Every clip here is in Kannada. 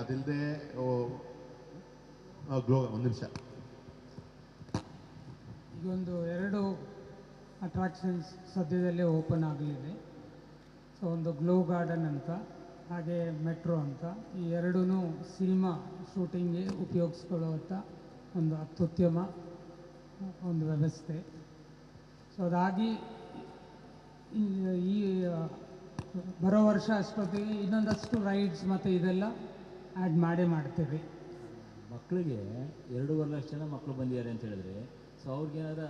ಅದಿಲ್ಲದೆ ಗ್ಲೋ ಒಂದು ನಿಮಿಷ ಈಗೊಂದು ಎರಡು ಅಟ್ರಾಕ್ಷನ್ಸ್ ಸದ್ಯದಲ್ಲೇ ಓಪನ್ ಆಗಲಿದೆ ಸೊ ಒಂದು ಗ್ಲೋ ಗಾರ್ಡನ್ ಅಂತ, ಹಾಗೆ ಮೆಟ್ರೋ ಅಂತ. ಈ ಎರಡೂ ಸಿನಿಮಾ ಶೂಟಿಂಗ್ಗೆ ಉಪಯೋಗಿಸ್ಕೊಳ್ಳುವಂಥ ಒಂದು ಅತ್ಯುತ್ತಮ ಒಂದು ವ್ಯವಸ್ಥೆ. ಸೊ ಅದಾಗಿ, ಈ- ಬರೋ ವರ್ಷ ಅಷ್ಟೊತ್ತಿಗೆ ಇನ್ನೊಂದಷ್ಟು ರೈಡ್ಸ್ ಮತ್ತು ಇದೆಲ್ಲ ಆ್ಯಡ್ ಮಾಡೇ ಮಾಡ್ತೇವೆ. ಮಕ್ಕಳಿಗೆ ಎರಡೂವರೆ ಲಕ್ಷ ಜನ ಮಕ್ಕಳು ಬಂದಿದ್ದಾರೆ ಅಂತ ಹೇಳಿದ್ರೆ ಸೊ ಅವ್ರಿಗೇನಾರ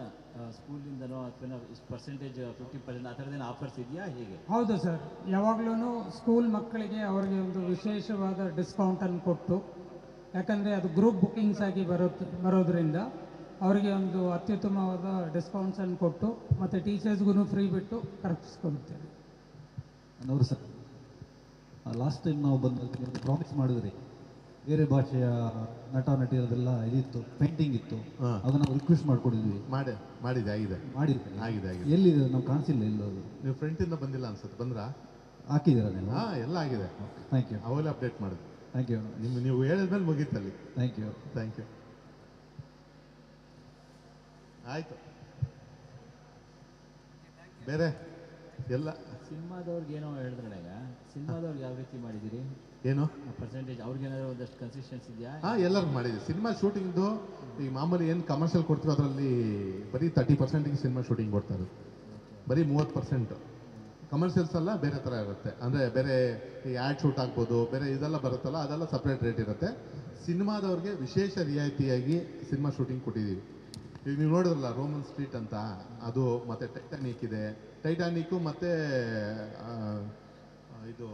ಸ್ಕೂಲಿಂದನೋ ಅಥವಾ ಇಷ್ಟು ಪರ್ಸೆಂಟೇಜ್ ಫಿಫ್ಟಿ ಪರ್ಸೆಂಟ್ ಆ ಥರದ್ದೇನು ಆಫರ್ಸ್ ಇದೆಯಾ? ಹೇಗೆ? ಹೌದು ಸರ್. ಯಾವಾಗ್ಲೂ ಸ್ಕೂಲ್ ಮಕ್ಕಳಿಗೆ ಅವರಿಗೆ ಒಂದು ವಿಶೇಷವಾದ ಡಿಸ್ಕೌಂಟನ್ನು ಕೊಟ್ಟು ಯಾಕಂದರೆ ಅದು ಗ್ರೂಪ್ ಬುಕ್ಕಿಂಗ್ಸ್ ಆಗಿ ಬರೋ ಬರೋದ್ರಿಂದ ಅವರಿಗೆ ಒಂದು ಅತ್ಯುತ್ತಮವಾದ ಡಿಸ್ಕೌಂಟ್ಸನ್ನು ಕೊಟ್ಟು ಮತ್ತು ಟೀಚರ್ಸ್ಗೂ ಫ್ರೀ ಬಿಟ್ಟು ಕರೆಸ್ಕೊಳ್ತೇವೆ ಸರ್. ಲಾಸ್ಟ್ ಟೈಮ್ ನಾವು ಬಂದಾಗ ಪ್ರಾಮಿಸ್ ಮಾಡಿದ್ರಿ. ಬೇರೆ ಭಾಷೆಯ ನಟ ನಟಿಯರದೆಲ್ಲ ಇದಿತ್ತು ಪೇಂಟಿಂಗ್ ಇತ್ತು. ಅದನ್ನ ಆಗ ನಾವು ರಿಕ್ವೆಸ್ಟ್ ಮಾಡ್ಕೊಂಡಿದ್ವಿ. ಮಾಡಿ ಮಾಡಿದೆ ಆಗಿದೆ. ಮಾಡಿರ್ತೀವಿ ಆಗಿದೆ ಆಗಿದೆ. ಎಲ್ಲಿದೆ ನಾವು ಕಾಣಿಸಿಲ್ಲ ಎಲ್ಲೋ ಅದು. ನೀವು ಫ್ರೆಂಟಿಂದ ಬಂದಿಲ್ಲ ಅನ್ಸುತ್ತೆ ಬಂದ್ರಾ? ಹಾಕಿದ್ದೀರಾ ನೀವು? ಹಾ ಎಲ್ಲ ಆಗಿದೆ. ಥ್ಯಾಂಕ್ ಯು ಅವೆಲ್ಲ ಅಪ್ಡೇಟ್ ಮಾಡಿದ್ವಿ. ಥ್ಯಾಂಕ್ ಯು ನಿಮ್ಮ ನೀವು ಹೇಳಿದ್ಮೇಲೆ ಮುಗೀತಲ್ಲಿ. ಥ್ಯಾಂಕ್ ಯು ಥ್ಯಾಂಕ್ ಯು ಆಯ್ತು. ಬೇರೆ? ಎಲ್ಲ? ಸಿನಿಮಾದವ್ರಿಗೆ ಏನೋ ಹೇಳಿದ್ರಲ್ಲ ಈಗ ಸಿನಿಮಾದವ್ರಿಗೆ ಯಾವ ರೀತಿ ಮಾಡಿದಿರಿ ಏನು? ಪರ್ಸೆಂಟೇಜ್ ಅವ್ರಿಗೇನಾದ್ರು ಒಂದಷ್ಟು ಕನ್ಸಿಸ್ಟೆನ್ಸ್ ಇದೆಯಾ? ಹಾ ಎಲ್ಲರೂ ಮಾಡಿದ್ದೀವಿ. ಸಿನಿಮಾ ಶೂಟಿಂಗ್ದು ಈ ಮಾಮೂಲಿ ಏನು ಕಮರ್ಷಿಯಲ್ ಕೊಡ್ತೀವಿ ಅದರಲ್ಲಿ ಬರೀ ತರ್ಟಿ ಪರ್ಸೆಂಟಿಗೆ ಸಿನಿಮಾ ಶೂಟಿಂಗ್ ಕೊಡ್ತಾರೆ ಬರೀ ಮೂವತ್ತು ಪರ್ಸೆಂಟ್ ಕಮರ್ಷಿಯಲ್ಸ್ ಎಲ್ಲ ಬೇರೆ ಥರ ಇರುತ್ತೆ. ಅಂದರೆ ಬೇರೆ ಈ ಆ್ಯಡ್ ಶೂಟ್ ಆಗ್ಬೋದು ಬೇರೆ ಇದೆಲ್ಲ ಬರುತ್ತಲ್ಲ ಅದೆಲ್ಲ ಸಪ್ರೇಟ್ ರೇಟ್ ಇರುತ್ತೆ. ಸಿನಿಮಾದವ್ರಿಗೆ ವಿಶೇಷ ರಿಯಾಯಿತಿಯಾಗಿ ಸಿನಿಮಾ ಶೂಟಿಂಗ್ ಕೊಟ್ಟಿದ್ದೀವಿ. ಈಗ ನೀವು ನೋಡಿದ್ರಲ್ಲ ರೋಮನ್ ಸ್ಟ್ರೀಟ್ ಅಂತ? ಅದು ಮತ್ತೆ ಟೈಟಾನಿಕ್ ಇದೆ. ಟೈಟಾನಿಕ್ ಮತ್ತೆ ಇದು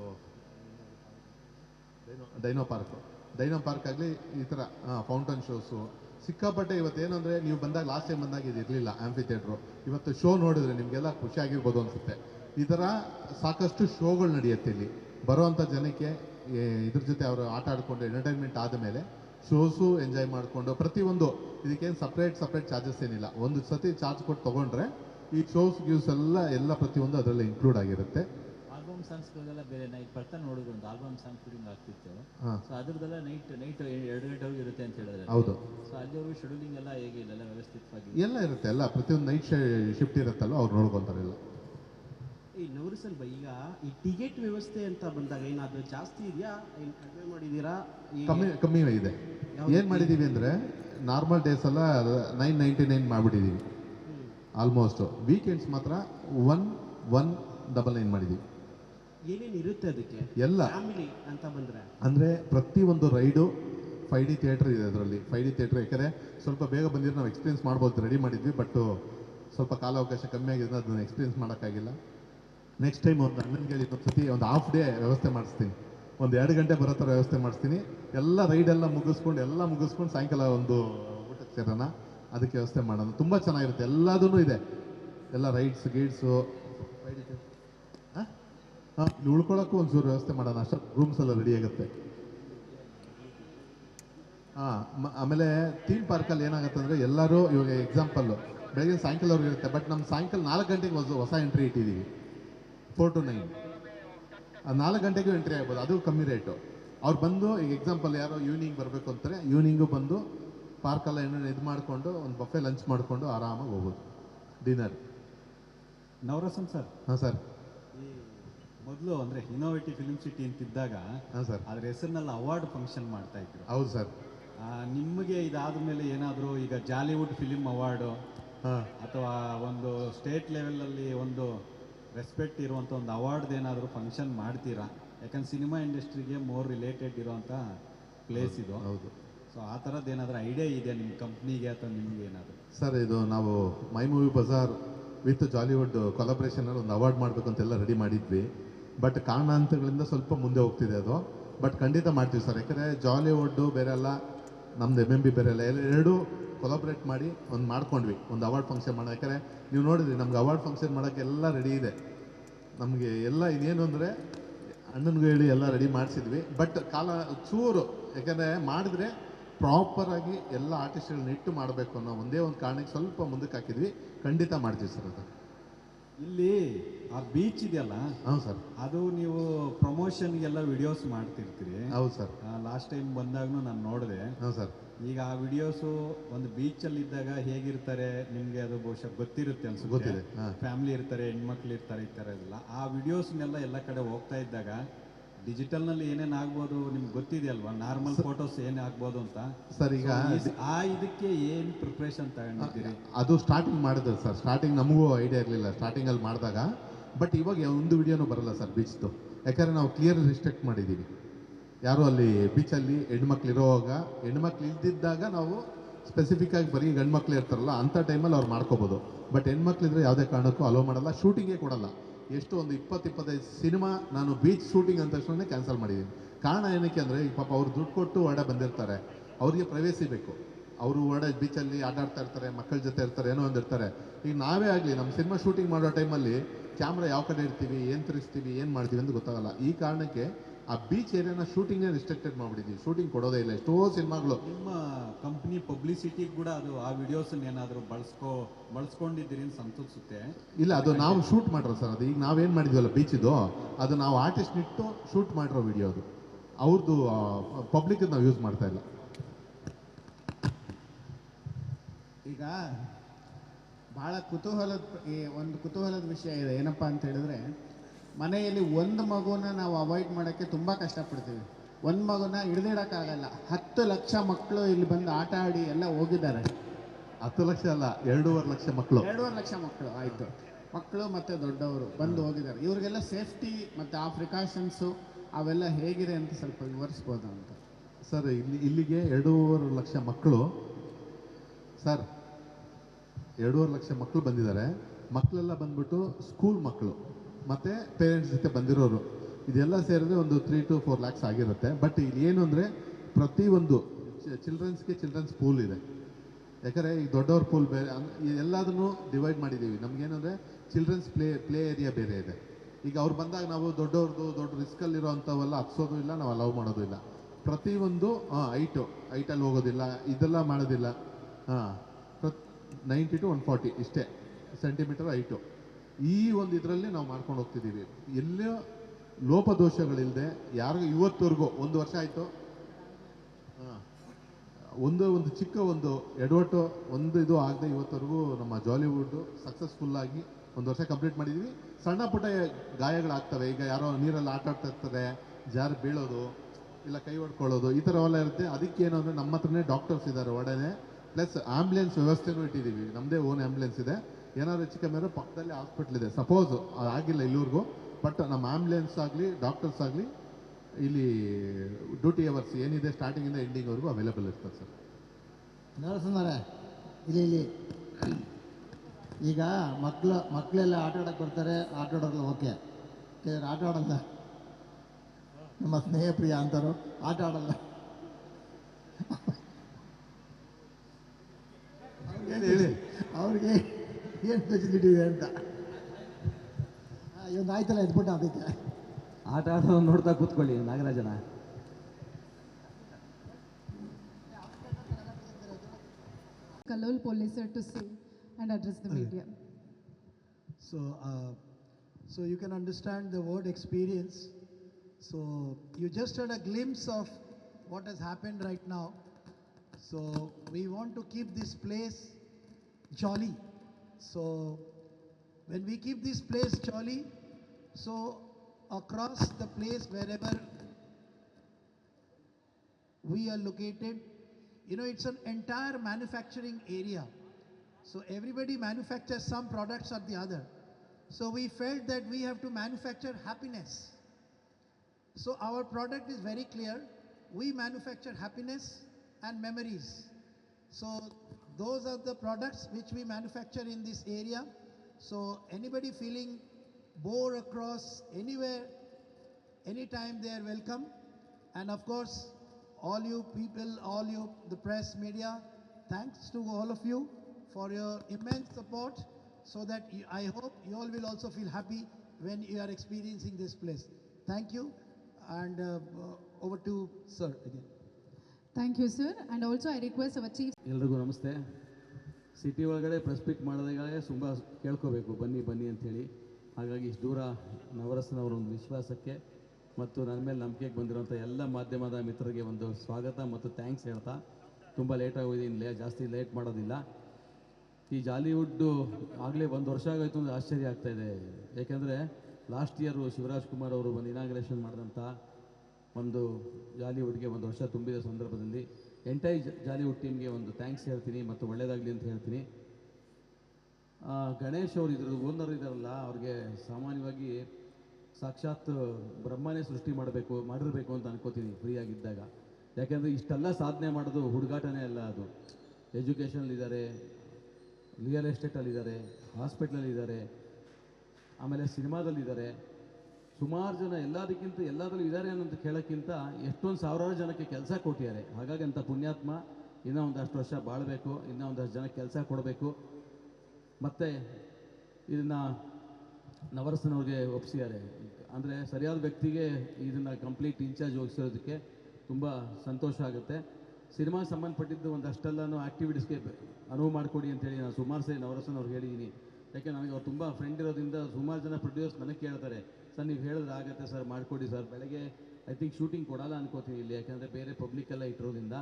Dino Dino park Dino park ಆಗಲಿ ಈ ಥರ ಫೌಂಟನ್ ಶೋಸು ಸಿಕ್ಕಾಪಟ್ಟೆ ಇವತ್ತು ಏನಂದರೆ, ನೀವು ಬಂದಾಗ ಲಾಸ್ಟ್ ಟೈಮ್ ಬಂದಾಗ ಇದು ಇರಲಿಲ್ಲ ಆಂಫಿ ಥಿಯೇಟ್ರು ಇವತ್ತು ಶೋ ನೋಡಿದ್ರೆ ನಿಮಗೆಲ್ಲ ಖುಷಿ ಆಗಿರ್ಬೋದು ಅನಿಸುತ್ತೆ. ಈ ಥರ ಸಾಕಷ್ಟು ಶೋಗಳು ನಡೆಯುತ್ತೆ ಇಲ್ಲಿ. ಬರೋವಂಥ ಜನಕ್ಕೆ ಇದ್ರ ಜೊತೆ ಅವರು ಆಟ ಆಡ್ಕೊಂಡು ಎಂಟರ್ಟೈನ್ಮೆಂಟ್ ಆದಮೇಲೆ ಶೋಸು ಎಂಜಾಯ್ ಮಾಡಿಕೊಂಡು ಪ್ರತಿಯೊಂದು ಇದಕ್ಕೇನು ಸಪ್ರೇಟ್ ಸಪ್ರೇಟ್ ಚಾರ್ಜಸ್ ಏನಿಲ್ಲ. ಒಂದು ಸತಿ ಚಾರ್ಜ್ ಕೊಟ್ಟು ತೊಗೊಂಡ್ರೆ ಈ ಶೋಸ್ ಗ್ಯೂಸ್ ಎಲ್ಲ ಎಲ್ಲ ಪ್ರತಿಯೊಂದು ಅದರಲ್ಲಿ ಇನ್ಕ್ಲೂಡ್ ಆಗಿರುತ್ತೆ. ಆಲ್ಬಮ್ ಸಾಂಗ್ಸ್ಗಳೆಲ್ಲ ಬೇರೆ ನೈಟ್ ಬರ್ತಾ ನೋಡಿದ್ರು ಒಂದು ಆಲ್ಬಮ್ ಸಾಂಗ್ ಶೂಟಿಂಗ್ ಆಗ್ತಿತ್ತು. ಸೊ ಅದ್ರದ್ದೆಲ್ಲ ನೈಟ್ ನೈಟ್ ಎರಡು ಗಂಟೆವರೆಗೂ ಇರುತ್ತೆ ಅಂತ ಹೇಳಿದ್ರೆ. ಹೌದು. ಸೊ ಅಲ್ಲಿವರೆಗೂ ಶೆಡ್ಯೂಲಿಂಗ್ ಎಲ್ಲ ಹೇಗೆ ಇಲ್ಲೆಲ್ಲ ವ್ಯವಸ್ಥಿತವಾಗಿ? ಎಲ್ಲ ಇರುತ್ತೆ. ಎಲ್ಲ ಪ್ರತಿಯೊಂದು ನೈಟ್ ಶಿಫ್ಟ್ ಇರುತ್ತಲ್ಲ ಅವ್ರು ನೋಡ್ಕೊತಾರೆ ಎಲ್ಲ. ಈ ನವರಿಸಲ್ ಸ್ವಲ್ಪ ಈಗ ಈ ಟಿಕೆಟ್ ವ್ಯವಸ್ಥೆ ಅಂತ ಬಂದಾಗ ಏನಾದರೂ ಜಾಸ್ತಿ ಇದೆಯಾ? ಏನು ಕಡಿಮೆ ಮಾಡಿದ್ದೀರಾ? ಈ ಕಮ್ಮಿ ಕಮ್ಮಿ ಇದೆ. ಏನು ಮಾಡಿದ್ದೀವಿ ಅಂದರೆ ನಾರ್ಮಲ್ ಡೇಸ್ ಎಲ್ಲ ನೈನ್ ನೈಂಟಿ ನೈನ್ ಮಾಡಿಬಿಟ್ಟಿದ್ದೀವಿ ಆಲ್ಮೋಸ್ಟ್ ವೀಕೆಂಡ್ಸ್ ಮಾತ್ರ ಒನ್ ಒನ್ ಡಬಲ್ ನೈನ್ ಮಾಡಿದ್ದೀವಿ ಏನೇನು ಇರುತ್ತೆ ಅದಕ್ಕೆ? ಎಲ್ಲ. ಫ್ಯಾಮಿಲಿ ಅಂತ ಬಂದರೆ? ಅಂದರೆ ಪ್ರತಿಯೊಂದು ರೈಡು ಫೈ ಡಿ ಥಿಯೇಟರ್ ಇದೆ ಅದರಲ್ಲಿ. ಫೈ ಡಿ ಥಿಯೇಟ್ರ್ ಯಾಕಂದರೆ ಸ್ವಲ್ಪ ಬೇಗ ಬಂದಿದ್ರೆ ನಾವು ಎಕ್ಸ್ಪೀರಿಯನ್ಸ್ ಮಾಡ್ಬೋದು ರೆಡಿ ಮಾಡಿದ್ವಿ ಬಟ್ ಸ್ವಲ್ಪ ಕಾಲಾವಕಾಶ ಕಮ್ಮಿ ಆಗಿದ್ರೆ ಅದನ್ನ ಎಕ್ಸ್ಪೀರಿಯನ್ಸ್ ಮಾಡೋಕ್ಕಾಗಿಲ್ಲ. ನೆಕ್ಸ್ಟ್ ಟೈಮ್ ಒಂದು ಗೇಳಿ ಇನ್ನೊಂದು ಸತಿ ಒಂದು ಹಾಫ್ ಡೇ ವ್ಯವಸ್ಥೆ ಮಾಡಿಸ್ತೀನಿ. ಒಂದು ಎರಡು ಗಂಟೆ ಬರೋ ಥರ ವ್ಯವಸ್ಥೆ ಮಾಡಿಸ್ತೀನಿ. ಎಲ್ಲ ರೈಡ್ ಎಲ್ಲ ಮುಗಿಸ್ಕೊಂಡು ಎಲ್ಲ ಮುಗಿಸ್ಕೊಂಡು ಸಾಯಂಕಾಲ ಒಂದು ಊಟಕ್ಕೆ ಸೇರೋಣ. ಅದಕ್ಕೆ ವ್ಯವಸ್ಥೆ ಮಾಡೋಣ. ತುಂಬ ಚೆನ್ನಾಗಿರುತ್ತೆ. ಎಲ್ಲದೂ ಇದೆ. ಎಲ್ಲ ರೈಡ್ಸ್ ಗೈಡ್ಸು ಹಾಂ? ಉಳ್ಕೊಳ್ಳೋಕ್ಕೂ ಒಂಚೂರು ವ್ಯವಸ್ಥೆ ಮಾಡೋಣ. ಅಷ್ಟು ರೂಮ್ಸ್ ಎಲ್ಲ ರೆಡಿ ಆಗುತ್ತೆ. ಹಾಂ ಆಮೇಲೆ ಥೀಮ್ ಪಾರ್ಕಲ್ಲಿ ಏನಾಗುತ್ತೆ ಅಂದರೆ ಎಲ್ಲರೂ ಇವಾಗ ಎಕ್ಸಾಂಪಲ್ಲು ಬೆಳಗ್ಗೆ ಸಾಯಂಕಾಲವ್ರಿಗೆ ಇರುತ್ತೆ. ಬಟ್ ನಮ್ಮ ಸಾಯಂಕಾಲ ನಾಲ್ಕು ಗಂಟೆಗೆ ಹೊಸ ಎಂಟ್ರಿ ಇಟ್ಟಿದ್ದೀವಿ ಫೋರ್ ಟು ನೈನ್ ನಾಲ್ಕು ಗಂಟೆಗೂ ಎಂಟ್ರಿ ಆಗ್ಬೋದು. ಅದು ಕಮ್ಮಿ ರೇಟು ಅವ್ರು ಬಂದು ಈಗ ಎಕ್ಸಾಂಪಲ್ ಯಾರೋ ಈವ್ನಿಂಗ್ ಬರಬೇಕು ಅಂತಾರೆ ಈವ್ನಿಂಗು ಬಂದು ಪಾರ್ಕೆಲ್ಲ ಏನೋ ಇದು ಮಾಡಿಕೊಂಡು ಒಂದು ಬಫೆ ಲಂಚ್ ಮಾಡಿಕೊಂಡು ಆರಾಮಾಗಿ ಹೋಗ್ಬೋದು. Dinner Navarasan sir. ಹಾಂ ಸರ್. ಈ ಮೊದಲು ಅಂದ್ರೆ ಇನ್ನೋವೇಟಿವ್ ಫಿಲ್ಮ್ ಸಿಟಿ ಅಂತಿದ್ದಾಗ ಹಾಂ ಸರ್. ಅದ್ರ ಹೆಸರಿನಲ್ಲಿ ಅವಾರ್ಡ್ ಫಂಕ್ಷನ್ ಮಾಡ್ತಾ ಇದ್ರು. ಹೌದು ಸರ್. ನಿಮಗೆ ಇದಾದ ಮೇಲೆ ಏನಾದರೂ ಈಗ ಜಾಲಿವುಡ್ ಫಿಲಿಮ್ ಅವಾರ್ಡು ಹಾಂ. ಅಥವಾ ಒಂದು ಸ್ಟೇಟ್ ಲೆವೆಲಲ್ಲಿ ಒಂದು ರೆಸ್ಪೆಕ್ಟ್ ಇರುವಂಥ ಒಂದು ಅವಾರ್ಡ್ ಏನಾದರೂ ಫಂಕ್ಷನ್ ಮಾಡ್ತೀರಾ? ಯಾಕಂದ್ರೆ ಸಿನಿಮಾ ಇಂಡಸ್ಟ್ರಿಗೆ ಮೋರ್ ರಿಲೇಟೆಡ್ ಇರುವಂಥ ಪ್ಲೇಸ್ ಇದು. ಹೌದು ಸೊ ಆ ಥರದ್ದು ಏನಾದರೂ ಐಡಿಯಾ ಇದೆಯಾ ನಿಮ್ಮ ಕಂಪ್ನಿಗೆ ಅಥವಾ ನಿಮ್ಗೆ ಏನಾದರೂ? ಸರ್ ಇದು ನಾವು my movie bazaar with Jollywood ಕೊಲಾಬ್ರೇಷನಲ್ಲಿ ಒಂದು ಅವಾರ್ಡ್ ಮಾಡಬೇಕು ಅಂತೆಲ್ಲ ರೆಡಿ ಮಾಡಿದ್ವಿ. ಬಟ್ ಕಾರಣಾಂತರಗಳಿಂದ ಸ್ವಲ್ಪ ಮುಂದೆ ಹೋಗ್ತಿದೆ ಅದು. ಬಟ್ ಖಂಡಿತ ಮಾಡ್ತೀವಿ ಸರ್ ಯಾಕಂದರೆ ಜಾಲಿವುಡ್ಡು ಬೇರೆಲ್ಲ ನಮ್ದು ಎಂ ಎಂ ಬಿ ಬೇರೆಲ್ಲ ಎರಡೂ ಕೊಲಾಬ್ರೇಟ್ ಮಾಡಿ ಒಂದು ಮಾಡ್ಕೊಂಡ್ವಿ ಒಂದು ಅವಾರ್ಡ್ ಫಂಕ್ಷನ್ ಮಾಡೋ ಯಾಕಂದರೆ ನೀವು ನೋಡಿದ್ರಿ ನಮ್ಗೆ ಅವಾರ್ಡ್ ಫಂಕ್ಷನ್ ಮಾಡೋಕ್ಕೆ ಎಲ್ಲ ರೆಡಿ ಇದೆ. ನಮಗೆ ಎಲ್ಲ ಇದೇನು ಅಂದರೆ ಅಣ್ಣನಿಗೂ ಹೇಳಿ ಎಲ್ಲ ರೆಡಿ ಮಾಡಿಸಿದ್ವಿ. ಬಟ್ ಕಾಲ ಚೂರು ಯಾಕಂದರೆ ಮಾಡಿದ್ರೆ ಪ್ರಾಪರಾಗಿ ಎಲ್ಲ ಆರ್ಟಿಸ್ಟ್ಗಳನ್ನ ಇಟ್ಟು ಮಾಡಬೇಕು ಅನ್ನೋ ಒಂದೇ ಒಂದು ಕಾರಣಕ್ಕೆ ಸ್ವಲ್ಪ ಮುಂದಕ್ಕೆ ಹಾಕಿದ್ವಿ. ಖಂಡಿತ ಮಾಡ್ತೀವಿ ಸರ್ ಅದು. ಇಲ್ಲಿ ಆ ಬೀಚ್ ಇದೆಯಲ್ಲ? ಹೌದು ಸರ್. ಅದು ನೀವು ಪ್ರಮೋಷನ್ಗೆಲ್ಲ ವಿಡಿಯೋಸ್ ಮಾಡ್ತಿರ್ತೀರಿ. ಹೌದು ಸರ್. ಲಾಸ್ಟ್ ಟೈಮ್ ಬಂದಾಗ ನಾನು ನೋಡಿದೆ. ಹಾಂ ಸರ್. ಈಗ ಆ ವಿಡಿಯೋಸು ಒಂದು ಬೀಚಲ್ಲಿ ಇದ್ದಾಗ ಹೇಗಿರ್ತಾರೆ ನಿಮಗೆ ಅದು ಬಹುಶಃ ಗೊತ್ತಿರುತ್ತೆ ಅನ್ಸುತ್ತೆ. ಗೊತ್ತಿದೆ, ಫ್ಯಾಮಿಲಿ ಇರ್ತಾರೆ ಹೆಣ್ಮಕ್ಳು ಇರ್ತಾರೆ ಈ ಥರ ಎಲ್ಲ. ಆ ವಿಡಿಯೋಸ್ನೆಲ್ಲ ಎಲ್ಲ ಕಡೆ ಹೋಗ್ತಾ ಇದ್ದಾಗ ಡಿಜಿಟಲ್ನಲ್ಲಿ ಏನೇನು ಆಗ್ಬೋದು ನಿಮ್ಗೆ ಗೊತ್ತಿದೆಯಲ್ವಾ? ನಾರ್ಮಲ್ ಫೋಟೋಸ್ ಏನೇ ಆಗ್ಬೋದು ಅಂತ? ಸರ್ ಈಗ ಆ ಇದಕ್ಕೆ ಏನು ಪ್ರಿಪ್ರೇಷನ್ ತಗೊಂಡಿದ್ದೀರಿ? ಅದು ಸ್ಟಾರ್ಟಿಂಗ್ ಮಾಡಿದ್ರು ಸರ್. ಸ್ಟಾರ್ಟಿಂಗ್ ನಮಗೂ ಐಡಿಯಾ ಇರಲಿಲ್ಲ ಸ್ಟಾರ್ಟಿಂಗಲ್ಲಿ ಮಾಡಿದಾಗ. ಬಟ್ ಇವಾಗ ಒಂದು ವಿಡಿಯೋನೂ ಬರಲ್ಲ ಸರ್ ಬೀಚ್ದು. ಯಾಕಂದ್ರೆ ನಾವು ಕ್ಲಿಯರ್ ರಿಸ್ಟ್ರಿಕ್ಟ್ ಮಾಡಿದ್ದೀವಿ. ಯಾರು ಅಲ್ಲಿ ಬೀಚಲ್ಲಿ ಹೆಣ್ಮಕ್ಳು ಇರೋವಾಗ, ಹೆಣ್ಮಕ್ಳು ಇಲ್ದಿದ್ದಾಗ ನಾವು ಸ್ಪೆಸಿಫಿಕ್ ಆಗಿ ಬರೀ ಗಂಡ್ಮಕ್ಳು ಇರ್ತಾರಲ್ಲ, ಅಂಥ ಟೈಮಲ್ಲಿ ಅವ್ರು ಮಾಡ್ಕೋಬೋದು. ಬಟ್ ಹೆಣ್ಮಕ್ಳಿದ್ರೆ ಯಾವುದೇ ಕಾರಣಕ್ಕೂ ಅಲೋ ಮಾಡಲ್ಲ ಶೂಟಿಂಗೇ ಕೊಡಲ್ಲ. ಎಷ್ಟು ಒಂದು ಇಪ್ಪತ್ತು ಇಪ್ಪತ್ತೈದು ಸಿನಿಮಾ ನಾನು ಬೀಚ್ ಶೂಟಿಂಗ್ ಅಂತ ತಕ್ಷಣ ಕ್ಯಾನ್ಸಲ್ ಮಾಡಿದ್ದೀನಿ. ಕಾರಣ ಏನಕ್ಕೆ ಅಂದರೆ, ಈ ಪಾಪ ಅವ್ರು ದುಡ್ಡು ಕೊಟ್ಟು ಹೊಡೆ ಬಂದಿರ್ತಾರೆ. ಅವರಿಗೆ ಪ್ರೈವೇಸಿ ಬೇಕು. ಅವರು ಹೊಡೆ ಬೀಚಲ್ಲಿ ಆಟ ಆಡ್ತಾ ಇರ್ತಾರೆ, ಮಕ್ಕಳ ಜೊತೆ ಇರ್ತಾರೆ, ಏನೋ ಒಂದು ಇರ್ತಾರೆ. ಈಗ ನಾವೇ ಆಗಲಿ ನಮ್ಮ ಸಿನಿಮಾ ಶೂಟಿಂಗ್ ಮಾಡೋ ಟೈಮಲ್ಲಿ ಕ್ಯಾಮ್ರಾ ಯಾವ ಕಡೆ ಇರ್ತೀವಿ ಏನು ತಿರುಗಿಸ್ತೀವಿ, ಏನು ಮಾಡ್ತೀವಿ ಅಂತ ಗೊತ್ತಾಗಲ್ಲ. ಈ ಕಾರಣಕ್ಕೆ ಆ ಬೀಚ್ ಏರಿಯಾನ ಶೂಟಿಂಗೇ ರಿಸ್ಟ್ರಿಕ್ಟೆಡ್ ಮಾಡಿಬಿಟ್ಟಿದ್ದೀವಿ ಶೂಟಿಂಗ್ ಕೊಡೋದೇ ಇಲ್ಲ. ಎಷ್ಟೋ ಸಿನಿಮಾಗಳು. ನಿಮ್ಮ ಕಂಪ್ನಿ ಪಬ್ಲಿಸಿಟಿಗೆ ಕೂಡ ಅದು ಆ ವಿಡಿಯೋಸನ್ನ ಏನಾದರೂ ಬಳಸ್ಕೋ ಬಳಸ್ಕೊಂಡಿದ್ದೀರಿ ಅಂತ ಸಂತೋಷಿಸುತ್ತೆ. ಇಲ್ಲ ಅದು ನಾವು ಶೂಟ್ ಮಾಡಿರೋ ಸರ್ ಅದು. ಈಗ ನಾವೇನು ಮಾಡಿದ್ವಲ್ಲ ಬೀಚಿದು ಅದು ನಾವು ಆರ್ಟಿಸ್ಟ್ ಇಟ್ಟು ಶೂಟ್ ಮಾಡಿರೋ ವಿಡಿಯೋ ಅದು. ಅವ್ರದ್ದು ಪಬ್ಲಿಕ್ ನಾವು ಯೂಸ್ ಮಾಡ್ತಾ ಇಲ್ಲ. ಈಗ ಭಾಳ ಕುತೂಹಲದ ಒಂದು ಕುತೂಹಲದ ವಿಷಯ ಇದೆ. ಏನಪ್ಪ ಅಂತ ಹೇಳಿದ್ರೆ ಮನೆಯಲ್ಲಿ ಒಂದು ಮಗುನ ನಾವು ಅವಾಯ್ಡ್ ಮಾಡೋಕ್ಕೆ ತುಂಬ ಕಷ್ಟಪಡ್ತೀವಿ. ಒಂದು ಮಗುನ ಹಿಡಿದಿಡೋಕ್ಕಾಗಲ್ಲ. ಹತ್ತು ಲಕ್ಷ ಮಕ್ಕಳು ಇಲ್ಲಿ ಬಂದು ಆಟ ಆಡಿ ಎಲ್ಲ ಹೋಗಿದ್ದಾರೆ. ಹತ್ತು ಲಕ್ಷ ಅಲ್ಲ ಎರಡೂವರೆ ಲಕ್ಷ ಮಕ್ಕಳು ಎರಡೂವರೆ ಲಕ್ಷ ಮಕ್ಕಳು ಆಯಿತು. ಮಕ್ಕಳು ಮತ್ತು ದೊಡ್ಡವರು ಬಂದು ಹೋಗಿದ್ದಾರೆ. ಇವರಿಗೆಲ್ಲ ಸೇಫ್ಟಿ ಮತ್ತು ಆ ಪ್ರಿಕಾಷನ್ಸು ಅವೆಲ್ಲ ಹೇಗಿದೆ ಅಂತ ಸ್ವಲ್ಪ ವಿವರಿಸ್ಬೋದು ಅಂತ. ಸರ್ ಇಲ್ಲಿ ಇಲ್ಲಿಗೆ ಎರಡೂವರೆ ಲಕ್ಷ ಮಕ್ಕಳು ಸರ್ ಎರಡೂವರೆ ಲಕ್ಷ ಮಕ್ಕಳು ಬಂದಿದ್ದಾರೆ. ಮಕ್ಕಳೆಲ್ಲ ಬಂದ್ಬಿಟ್ಟು ಸ್ಕೂಲ್ ಮಕ್ಕಳು ಮತ್ತು ಪೇರೆಂಟ್ಸ್ ಜೊತೆ ಬಂದಿರೋರು, ಇದೆಲ್ಲ ಸೇರಿದ್ರೆ ಒಂದು ತ್ರೀ ಟು ಫೋರ್ ಲ್ಯಾಕ್ಸ್ ಆಗಿರುತ್ತೆ. ಬಟ್ ಇಲ್ಲಿ ಏನು ಅಂದರೆ ಪ್ರತಿಯೊಂದು ಚಿಲ್ಡ್ರನ್ಸ್ಗೆ ಚಿಲ್ಡ್ರನ್ಸ್ ಪೂಲ್ ಇದೆ. ಯಾಕಂದರೆ ಈಗ ದೊಡ್ಡವ್ರ ಪೂಲ್ ಬೇರೆ ಎಲ್ಲದನ್ನು ಡಿವೈಡ್ ಮಾಡಿದ್ದೀವಿ ನಮಗೇನಂದರೆ ಚಿಲ್ಡ್ರನ್ಸ್ ಪ್ಲೇ ಪ್ಲೇ ಏರಿಯಾ ಬೇರೆ ಇದೆ. ಈಗ ಅವ್ರು ಬಂದಾಗ ನಾವು ದೊಡ್ಡವ್ರದ್ದು ದೊಡ್ಡ ರಿಸ್ಕಲ್ಲಿರೋ ಅಂಥವೆಲ್ಲ ಹತ್ಸೋದು ಇಲ್ಲ, ನಾವು ಅಲೌ ಮಾಡೋದು ಇಲ್ಲ. ಪ್ರತಿಯೊಂದು ಹಾಂ ಐಟು ಐಟಲ್ಲಿ ಹೋಗೋದಿಲ್ಲ, ಇದೆಲ್ಲ ಮಾಡೋದಿಲ್ಲ. ಹಾಂ, ಪ್ರತ್ ನೈಂಟಿ ಟು ಒನ್ ಫಾರ್ಟಿ ಇಷ್ಟೇ ಸೆಂಟಿಮೀಟರ್ ಐಟು ಈ ಒಂದು ಇದರಲ್ಲಿ ನಾವು ಮಾಡ್ಕೊಂಡು ಹೋಗ್ತಿದ್ದೀವಿ. ಎಲ್ಲೋ ಲೋಪದೋಷಗಳಿಲ್ಲದೆ ಯಾರಿಗೂ ಇವತ್ತವರೆಗೂ ಒಂದು ವರ್ಷ ಆಯಿತು? ಒಂದು ಒಂದು ಚಿಕ್ಕ ಒಂದು ಎಡವಟ್ಟು, ಒಂದು ಇದು ಆಗದೆ ಇವತ್ತವರೆಗೂ ನಮ್ಮ ಜಾಲಿವುಡ್ ಸಕ್ಸಸ್ಫುಲ್ ಆಗಿ ಒಂದು ವರ್ಷ ಕಂಪ್ಲೀಟ್ ಮಾಡಿದ್ವಿ ಸಣ್ಣ ಪುಟ್ಟ ಗಾಯಗಳಾಗ್ತವೆ. ಈಗ ಯಾರೋ ನೀರಲ್ಲಿ ಆಟ ಆಡ್ತಾ ಇರ್ತಾರೆ ಜಾರು ಬೀಳೋದು, ಇಲ್ಲ ಕೈ ಹೊಡ್ಕೊಳ್ಳೋದು ಈ ಥರ ಎಲ್ಲ ಇರುತ್ತೆ. ಅದಕ್ಕೆ ಏನು ಅಂದರೆ ನಮ್ಮ ಹತ್ರನೇ ಡಾಕ್ಟರ್ಸ್ ಇದ್ದಾರೆ ಒಡನೆ. ಪ್ಲಸ್ ಆ್ಯಂಬುಲೆನ್ಸ್ ವ್ಯವಸ್ಥೆನೂ ಇಟ್ಟಿದ್ದೀವಿ. ನಮ್ಮದೇ ಓನ್ ಆ್ಯಂಬುಲೆನ್ಸ್ ಇದೆ. ಏನಾದ್ರು ಹೆಚ್ಚು ಕಮ್ಮಿ ಅಂದರೆ ಪಕ್ಕದಲ್ಲಿ ಹಾಸ್ಪಿಟ್ಲ್ ಇದೆ. ಸಪೋಸ್ ಆಗಿಲ್ಲ ಇಲ್ಲಿವರೆಗೂ ಬಟ್ ನಮ್ಮ ಆಂಬುಲೆನ್ಸ್ ಆಗಲಿ ಡಾಕ್ಟರ್ಸ್ ಆಗಲಿ, ಇಲ್ಲಿ ಡ್ಯೂಟಿ ಅವರ್ಸ್ ಏನಿದೆ ಸ್ಟಾರ್ಟಿಂಗಿಂದ ಎಂಡಿಂಗ್ವರೆಗೂ ಅವೈಲೇಬಲ್ ಇರ್ತದೆ ಸರ್. ನರಸಿಂಹರೇ, ಇಲ್ಲಿ ಇಲ್ಲಿ. ಈಗ ಮಕ್ಕಳು ಮಕ್ಕಳೆಲ್ಲ ಆಟ ಆಡೋಕ್ಕೆ ಬರ್ತಾರೆ, ಆಟ ಆಡೋಲ್ಲ ಓಕೆ ಆಟ ಆಡಲ್ಲ. ನಮ್ಮ ಸ್ನೇಹಪ್ರಿಯ ಅಂತವರು, ಆಟ ಆಡಲ್ಲ. ಏನು ಫೆಸಿಲಿಟಿ ಇದೆ ಅಂತ ಆ, ಇವೊಂದು ಆಯ್ತಲ್ಲ ಎದ್ಬಿಟ್ಟು ಅದಕ್ಕೆ ಆಟ ಆಡೋ ನೋಡ್ತಾ ಕೂತ್ಕೊಳ್ಳಿ ನಾಗರಾಜನ Kalol police sir to say and address the media. So, uh, so you can understand the word experience. So you just had a glimpse of what has happened right now. So we want to keep this place jolly. So when we keep this place jolly, so across the place wherever we are located, you know, it's an entire manufacturing area. So everybody manufactures some products or the other. So we felt that we have to manufacture happiness. So our product is very clear. We manufacture happiness and memories. So those are the products which we manufacture in this area. So anybody feeling bore across anywhere, anytime they are welcome. And of course, all you people, all you, the press, media, thanks to all of you for your immense support so that you, I hope you all will also feel happy when you are experiencing this place. Thank you. And uh, over to Sir again. Thank you sir and also I request our chief ಎಲ್ರಿಗೂ ನಮಸ್ತೆ. ಸಿಟಿ ಒಳಗಡೆ ಪ್ರೆಸ್ ಮೀಟ್ ಮಾಡಿದಾಗಲೇ ತುಂಬ ಕೇಳ್ಕೋಬೇಕು. ಬನ್ನಿ ಬನ್ನಿ ಅಂಥೇಳಿ ಹಾಗಾಗಿ ಇಷ್ಟು ದೂರ ನವರಸನವರ ಒಂದು ವಿಶ್ವಾಸಕ್ಕೆ ಮತ್ತು ನನ್ನ ಮೇಲೆ ನಂಬಿಕೆಗೆ ಬಂದಿರೋಂಥ ಎಲ್ಲ ಮಾಧ್ಯಮದ ಮಿತ್ರರಿಗೆ ಒಂದು ಸ್ವಾಗತ ಮತ್ತು ಥ್ಯಾಂಕ್ಸ್ ಹೇಳ್ತಾ ತುಂಬ ಲೇಟಾಗಿ ಲೇ ಜಾಸ್ತಿ ಲೇಟ್ ಮಾಡೋದಿಲ್ಲ. ಈ ಜಾಲಿವುಡ್ಡು ಆಗಲೇ ಒಂದು ವರ್ಷ ಆಗೋಯ್ತು ಅಂದರೆ ಆಶ್ಚರ್ಯ ಆಗ್ತಾಯಿದೆ ಏಕೆಂದರೆ ಲಾಸ್ಟ್ ಇಯರು ಶಿವರಾಜ್ ಕುಮಾರ್ ಅವರು ಒಂದು ಇನಾಗ್ರೇಷನ್ ಮಾಡಿದಂಥ ಒಂದು ಜಾಲಿವುಡ್ಗೆ ಒಂದು ವರ್ಷ ತುಂಬಿದ ಸಂದರ್ಭದಲ್ಲಿ ಎಂಟೈ ಜಾಲಿವುಡ್ ಟೀಮ್ಗೆ ಒಂದು ಥ್ಯಾಂಕ್ಸ್ ಹೇಳ್ತೀನಿ ಮತ್ತು ಒಳ್ಳೆಯದಾಗಲಿ ಅಂತ ಹೇಳ್ತೀನಿ. ಗಣೇಶ್ ಅವರು ಇದ್ರ, ಓನರ್ ಇದ್ದಾರಲ್ಲ ಅವ್ರಿಗೆ ಸಾಮಾನ್ಯವಾಗಿ ಸಾಕ್ಷಾತ್ ಬ್ರಹ್ಮನೇ ಸೃಷ್ಟಿ ಮಾಡಬೇಕು, ಮಾಡಿರಬೇಕು ಅಂತ ಅನ್ಕೋತೀನಿ ಫ್ರೀ ಆಗಿದ್ದಾಗ ಯಾಕೆಂದರೆ ಇಷ್ಟೆಲ್ಲ ಸಾಧನೆ ಮಾಡೋದು ಹುಡುಗಾಟನೇ ಅಲ್ಲ ಅದು. ಎಜುಕೇಷನಲ್ಲಿದ್ದಾರೆ, ರಿಯಲ್ ಎಸ್ಟೇಟಲ್ಲಿದ್ದಾರೆ, ಹಾಸ್ಪಿಟ್ಲಲ್ಲಿದ್ದಾರೆ, ಆಮೇಲೆ ಸಿನಿಮಾದಲ್ಲಿದ್ದಾರೆ. ಸುಮಾರು ಜನ ಎಲ್ಲದಕ್ಕಿಂತ ಎಲ್ಲದರಲ್ಲೂ ಇದ್ದಾರೆ ಅಂತ ಕೇಳೋಕ್ಕಿಂತ ಎಷ್ಟೊಂದು ಸಾವಿರಾರು ಜನಕ್ಕೆ ಕೆಲಸ ಕೊಟ್ಟಿದ್ದಾರೆ. ಹಾಗಾಗಿ ಅಂತ ಪುಣ್ಯಾತ್ಮ ಇನ್ನೂ ಒಂದಷ್ಟು ವರ್ಷ ಬಾಳಬೇಕು, ಇನ್ನೂ ಒಂದಷ್ಟು ಜನಕ್ಕೆ ಕೆಲಸ ಕೊಡಬೇಕು. ಮತ್ತು ಇದನ್ನು ನವರಸನವ್ರಿಗೆ ಒಪ್ಪಿಸಿದ್ದಾರೆ ಅಂದರೆ ಸರಿಯಾದ ವ್ಯಕ್ತಿಗೆ ಇದನ್ನು ಕಂಪ್ಲೀಟ್ ಇನ್ಚಾರ್ಜ್ ಹೋಗಿಸಿರೋದಕ್ಕೆ ತುಂಬ ಸಂತೋಷ ಆಗುತ್ತೆ. ಸಿನಿಮಾ ಸಂಬಂಧಪಟ್ಟಿದ್ದು ಒಂದಷ್ಟೆಲ್ಲನೂ ಆ್ಯಕ್ಟಿವಿಟೀಸ್ಗೆ ಅನುವು ಮಾಡಿಕೊಡಿ ಅಂತೇಳಿ ನಾನು ಸುಮಾರು ಸರಿ ನವರಸನ್ ಅವ್ರಿಗೆ ಹೇಳಿದ್ದೀನಿ. ಯಾಕೆ, ನನಗೆ ಅವ್ರು ತುಂಬ ಫ್ರೆಂಡ್ ಇರೋದ್ರಿಂದ ಸುಮಾರು ಜನ ಪ್ರೊಡ್ಯೂಸರ್ಸ್ ನನಗೆ ಕೇಳ್ತಾರೆ. ಸರ್, ನೀವು ಹೇಳಿದ್ರೆ ಆಗುತ್ತೆ ಸರ್, ಮಾಡಿಕೊಡಿ ಸರ್. ಬೆಳಗ್ಗೆ ಐ ಥಿಂಕ್ ಶೂಟಿಂಗ್ ಕೊಡಲ್ಲ ಅನ್ಕೋತೀನಿ ಇಲ್ಲಿ, ಯಾಕೆಂದರೆ ಬೇರೆ ಪಬ್ಲಿಕ್ ಎಲ್ಲ ಇಟ್ಟಿರೋದ್ರಿಂದ.